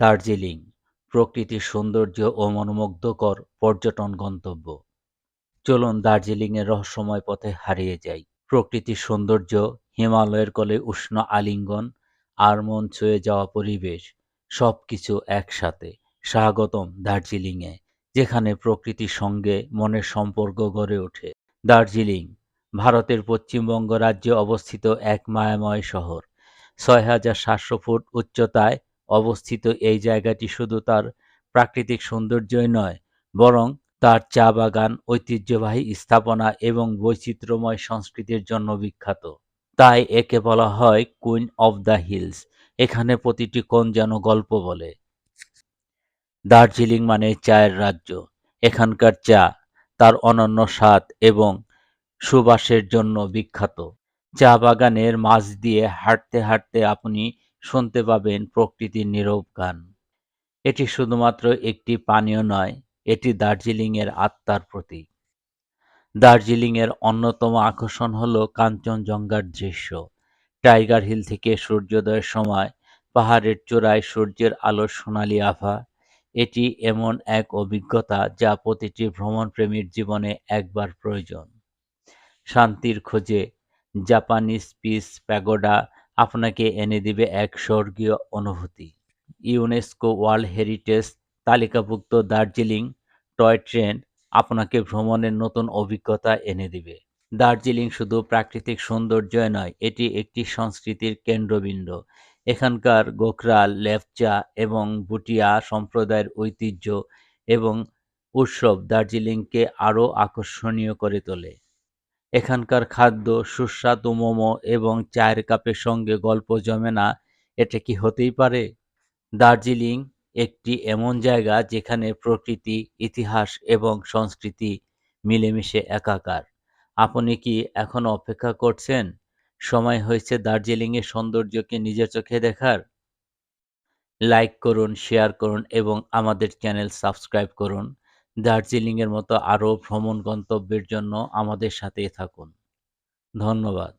দার্জিলিং, প্রকৃতির সৌন্দর্য ও মনোমুগ্ধকর পর্যটন গন্তব্য। চলুন দার্জিলিংয়ের রহস্যময় পথে হারিয়ে যাই। প্রকৃতির সৌন্দর্য, হিমালয়ের কলে উষ্ণ আলিঙ্গন আর মন ছুঁয়ে যাওয়া পরিবেশ, সবকিছু একসাথে। স্বাগতম দার্জিলিংয়ে, যেখানে প্রকৃতির সঙ্গে মনের সম্পর্ক গড়ে ওঠে। দার্জিলিং, ভারতের পশ্চিমবঙ্গ রাজ্যে অবস্থিত এক মায়াময় শহর। ছয় হাজার সাতশো ফুট উচ্চতায় অবস্থিত এই জায়গাটি শুধু তার প্রাকৃতিক সৌন্দর্যই নয়, বরং তার চা বাগান, ঐতিহ্যবাহী স্থাপনা এবং বৈচিত্র্যময় সংস্কৃতির জন্য বিখ্যাত। তাই একে বলা হয় কুইন অফ দ্য হিলস এখানে প্রতিটি কোণ যেন গল্প বলে। দার্জিলিং মানে চায়ের রাজ্য। এখানকার চা তার অনন্য স্বাদ এবং সুবাসের জন্য বিখ্যাত। চা বাগানের মাঝ দিয়ে হাঁটতে হাঁটতে আপনি শুনতে পাবেন প্রকৃতির নীরব গান। এটি শুধুমাত্র একটি পানীয় নয়, এটি দার্জিলিংয়ের আত্মার প্রতীক। দার্জিলিংয়ের অন্যতম আকর্ষণ হল কাঞ্চনজঙ্ঘার দৃশ্য। টাইগার হিল থেকে সূর্যোদয়ের সময় পাহাড়ের চূড়ায় সূর্যের আলোর সোনালি আভা এটি এমন এক অভিজ্ঞতা যা প্রতিটি ভ্রমণপ্রেমীর জীবনে একবার প্রয়োজন। শান্তির খোঁজে জাপানিজ পিস প্যাগোডা আপনাকে এনে দিবে এক স্বর্গীয় অনুভূতি। ইউনেস্কো ওয়ার্ল্ড হেরিটেজ তালিকাভুক্ত দার্জিলিং টয় ট্রেন আপনাকে ভ্রমণের নতুন অভিজ্ঞতা এনে দিবে। দার্জিলিং শুধু প্রাকৃতিক সৌন্দর্য নয়, এটি একটি সংস্কৃতির কেন্দ্রবিন্দু। এখানকার গোখরা লেপচা এবং বুটিয়া সম্প্রদায়ের ঐতিহ্য এবং উৎসব দার্জিলিংকে আরও আকর্ষণীয় করে তোলে। এখানকার খাদ্য সুস্বাদু মোমো এবং চায়ের কাপের সঙ্গে গল্প জমে না, এটা কি হতেই পারে? দার্জিলিং একটি এমন জায়গা যেখানে প্রকৃতি, ইতিহাস এবং সংস্কৃতি মিলেমিশে একাকার। আপনি কি এখন অপেক্ষা করছেন? সময় হয়েছে দার্জিলিংয়ের সৌন্দর্যকে নিজের চোখে দেখার। লাইক করুন শেয়ার করুন এবং আমাদের চ্যানেল সাবস্ক্রাইব করুন। দার্জিলিংয়ের মতো আরও ভ্রমণ গন্তব্যের জন্য আমাদের সাথেই থাকুন। ধন্যবাদ।